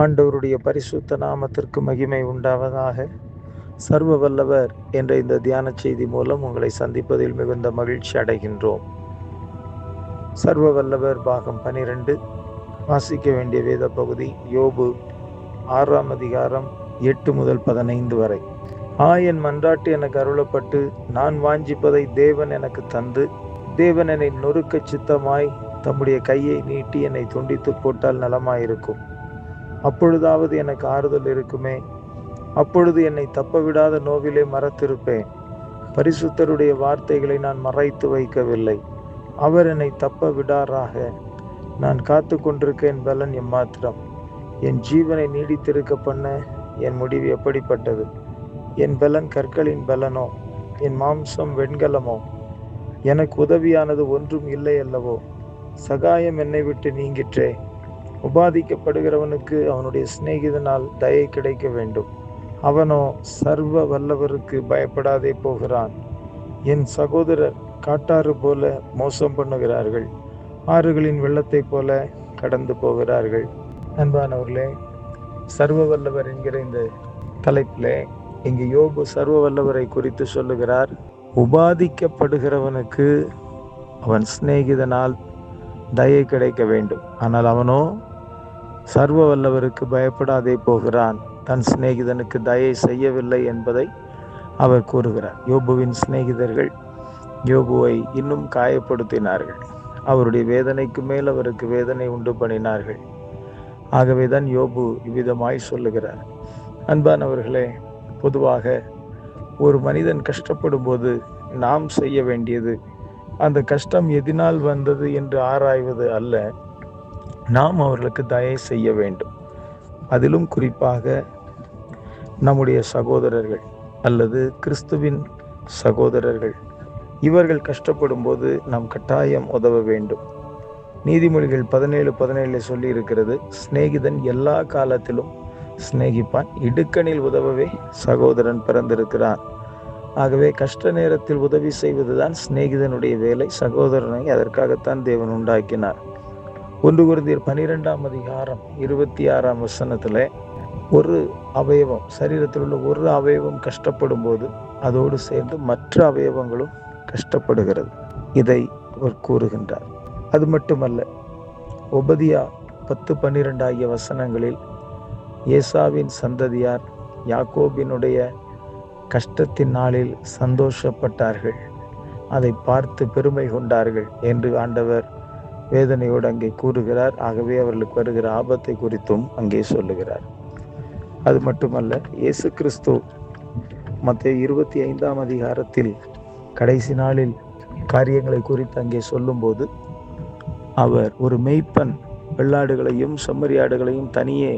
ஆண்டவருடைய பரிசுத்த நாமத்திற்கு மகிமை உண்டாவதாக. சர்வ வல்லவர் என்ற இந்த தியான செய்தி மூலம் உங்களை சந்திப்பதில் மிகுந்த மகிழ்ச்சி அடைகின்றோம். சர்வ வல்லவர் பாகம் பனிரெண்டு. வாசிக்க வேண்டிய வேத பகுதி யோபு ஆறாம் அதிகாரம் எட்டு முதல் பதினைந்து வரை. ஆ என் மன்றாட்டு எனக்கு அருளப்பட்டு நான் வாஞ்சிப்பதை தேவன் எனக்கு தந்து தேவன் என்னை நொறுக்க சித்தமாய் தம்முடைய கையை நீட்டி என்னை துண்டித்து போட்டால் நலமாயிருக்கும். அப்பொழுதாவது எனக்கு ஆறுதல் இருக்குமே. அப்பொழுது என்னை தப்ப விடாத நோவிலே மறத்திருப்பேன். பரிசுத்தருடைய வார்த்தைகளை நான் மறைத்து வைக்கவில்லை. அவர் என்னை தப்ப விடாராக நான் காத்து கொண்டிருக்க என் பலன் எம்மாத்திரம். என் ஜீவனை நீடித்திருக்க பண்ண என் முடிவு எப்படிப்பட்டது? என் பலன் கற்களின் பலனோ? என் மாம்சம் வெண்கலமோ? எனக்கு உதவியானது ஒன்றும் இல்லை அல்லவோ? சகாயம் என்னை விட்டு நீங்கிற்றே. உபாதிக்கப்படுகிறவனுக்கு அவனுடைய சிநேகிதனால் தயை கிடைக்க வேண்டும். அவனோ சர்வ வல்லவருக்கு பயப்படாதே போகிறான். என் சகோதரர் காட்டாறு போல மோசம் பண்ணுகிறார்கள். ஆறுகளின் வெள்ளத்தைப் போல கடந்து போகிறார்கள். அன்பானவர்களே சர்வ வல்லவர் என்கிற இந்த தலைப்பில் இங்கு யோபு சர்வ வல்லவரை குறித்து சொல்லுகிறார். உபாதிக்கப்படுகிறவனுக்கு அவன் சிநேகிதனால் தயை கிடைக்க வேண்டும். ஆனால் அவனோ சர்வ வல்லவருக்கு பயப்படாதே போகிறான். தன் சிநேகிதனுக்கு தயை செய்யவில்லை என்பதை அவர் கூறுகிறார். யோபுவின் சிநேகிதர்கள் யோபுவை இன்னும் காயப்படுத்தினார்கள். அவருடைய வேதனைக்கு மேல் அவருக்கு வேதனை உண்டு பண்ணினார்கள். ஆகவே தான் யோபு இவ்விதமாய் சொல்லுகிறார். அன்பானவர்களே பொதுவாக ஒரு மனிதன் கஷ்டப்படும் போது நாம் செய்ய வேண்டியது அந்த கஷ்டம் எதினால் வந்தது என்று ஆராய்வது அல்ல. நாம் அவர்களுக்கு தயை செய்ய வேண்டும். அதிலும் குறிப்பாக நம்முடைய சகோதரர்கள் அல்லது கிறிஸ்துவின் சகோதரர்கள். இவர்கள் கஷ்டப்படும் போது நாம் கட்டாயம் உதவ வேண்டும். நீதிமொழிகள் பதினேழு பதினேழில் சொல்லி இருக்கிறது சிநேகிதன் எல்லா காலத்திலும் சிநேகிப்பான். இடுக்கணில் உதவவே சகோதரன் பிறந்திருக்கிறான். ஆகவே கஷ்ட நேரத்தில் உதவி செய்வதுதான் சிநேகிதனுடைய வேலை. சகோதரனை அதற்காகத்தான் தேவன் உண்டாக்கினார். ஒன்று குருந்தியர் பனிரெண்டாம் அதிகாரம் இருபத்தி ஆறாம் வசனத்தில் ஒரு அவயவம் சரீரத்தில் உள்ள ஒரு அவயவம் கஷ்டப்படும் போது அதோடு சேர்ந்து மற்ற அவயவங்களும் கஷ்டப்படுகிறது. இதை அவர் கூறுகின்றார். அது மட்டுமல்ல ஒபதியா பத்து பன்னிரெண்டு ஆகிய வசனங்களில் ஏசாவின் சந்ததியார் யாக்கோபினுடைய கஷ்டத்தின் நாளில் சந்தோஷப்பட்டார்கள். அதை பார்த்து பெருமை கொண்டார்கள் என்று ஆண்டவர் வேதனையோடு அங்கே கூறுகிறார். ஆகவே அவர்களுக்கு வருகிற ஆபத்தை குறித்தும் அங்கே சொல்லுகிறார். அது மட்டுமல்ல இயேசு கிறிஸ்து மற்ற இருபத்தி ஐந்தாம் அதிகாரத்தில் கடைசி நாளில் காரியங்களை குறித்து அங்கே சொல்லும்போது அவர் ஒரு மெய்ப்பன் வெள்ளாடுகளையும் செம்மறியாடுகளையும் தனியே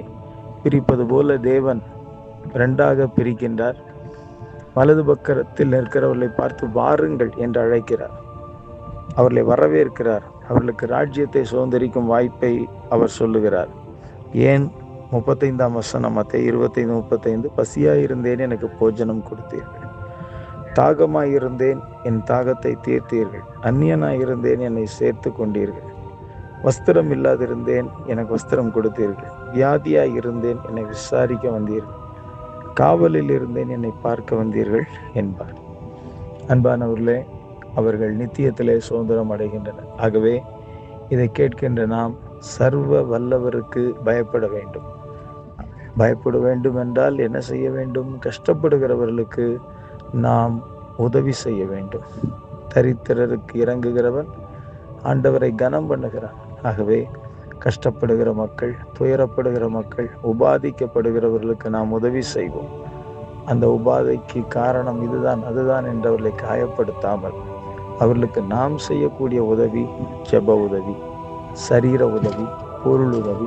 பிரிப்பது போல தேவன் ரெண்டாக பிரிக்கின்றார். வலது பக்கத்தில் நிற்கிறவர்களை பார்த்து வாருங்கள் என்று அழைக்கிறார். அவர்களை வரவேற்கிறார். அவர்களுக்கு ராஜ்யத்தை சுதந்திரிக்கும் வாய்ப்பை அவர் சொல்லுகிறார். ஏன்? முப்பத்தைந்தாம் வசனம் மத்திய இருபத்தைந்து முப்பத்தைந்து பசியாயிருந்தேன் எனக்கு போஜனம் கொடுத்தீர்கள். தாகமாயிருந்தேன் என் தாகத்தை தீர்த்தீர்கள். அந்நியனாயிருந்தேன் என்னை சேர்த்து கொண்டீர்கள். வஸ்திரம் இல்லாதிருந்தேன் எனக்கு வஸ்திரம் கொடுத்தீர்கள். வியாதியாக இருந்தேன் என்னை விசாரிக்க வந்தீர்கள். காவலில் இருந்தேன் என்னை பார்க்க வந்தீர்கள் என்பார். அன்பானவர்களே அவர்கள் நித்தியத்திலே சுதந்திரம் அடைகின்றனர். ஆகவே இதை கேட்கின்ற நாம் சர்வ வல்லவருக்கு பயப்பட வேண்டும். பயப்பட வேண்டும் என்றால் என்ன செய்ய வேண்டும்? கஷ்டப்படுகிறவர்களுக்கு நாம் உதவி செய்ய வேண்டும். தரித்திரருக்கு இறங்குகிறவன் ஆண்டவரை கனம் பண்ணுகிறான். ஆகவே கஷ்டப்படுகிற மக்கள் துயரப்படுகிற மக்கள் உபாதிக்கப்படுகிறவர்களுக்கு நாம் உதவி செய்வோம். அந்த உபாதைக்கு காரணம் இதுதான் அதுதான் என்றவர்களை காயப்படுத்தாமல் அவர்களுக்கு நாம் செய்யக்கூடிய உதவி ஜெப உதவி சரீர உதவி பொருள் உதவி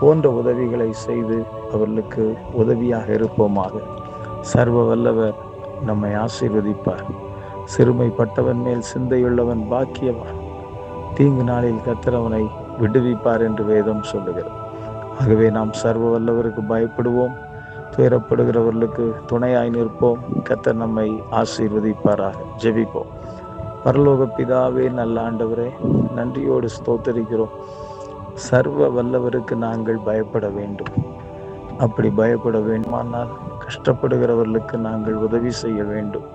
போன்ற உதவிகளை செய்து அவர்களுக்கு உதவியாக இருப்போமாக. சர்வ வல்லவர் நம்மை ஆசீர்வதிப்பார். சிறுமைப்பட்டவன் மேல் சிந்தையுள்ளவன் பாக்கியவான். தீங்கு நாளில் கத்திரவனை விடுவிப்பார் என்று வேதம் சொல்லுகிறது. ஆகவே நாம் சர்வ வல்லவருக்கு பயப்படுவோம். துயரப்படுகிறவர்களுக்கு துணையாய் நிற்போம். கத்தர் நம்மை ஆசீர்வதிப்பாராக. ஜெபிப்போம். பரலோக பிதாவே நல்ல ஆண்டவரே நன்றியோடு ஸ்தோத்தரிக்கிறோம். சர்வ வல்லவருக்கு நாங்கள் பயப்பட வேண்டும். அப்படி பயப்பட வேண்டுமானால் கஷ்டப்படுகிறவர்களுக்கு நாங்கள் உதவி செய்ய வேண்டும்.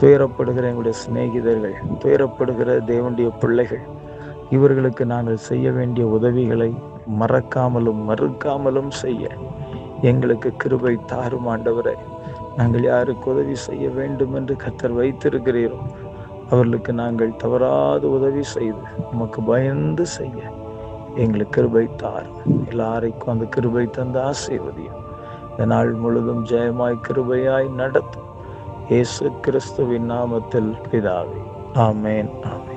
துயரப்படுகிற எங்களுடைய சிநேகிதர்கள் துயரப்படுகிற தேவனுடைய பிள்ளைகள் இவர்களுக்கு நாங்கள் செய்ய வேண்டிய உதவிகளை மறக்காமலும் மறுக்காமலும் செய்ய எங்களுக்கு கிருபை தாரும் ஆண்டவரை. நாங்கள் யாருக்கு உதவி செய்ய வேண்டும் என்று கத்தர் வைத்திருக்கிறீரோ அவர்களுக்கு நாங்கள் தவறாது உதவி செய்து உமக்கு பயந்து செய்ய எங்களுக்கு கிருபை தார். எல்லாரைக்கும் அந்த கிருபை தந்து ஆசீர்வதியும். இந்த நாள் முழுதும் ஜெயமாய் கிருபையாய் நடத்தும் இயேசு கிறிஸ்துவின் நாமத்தில் பிதாவே. ஆமேன் ஆமேன்.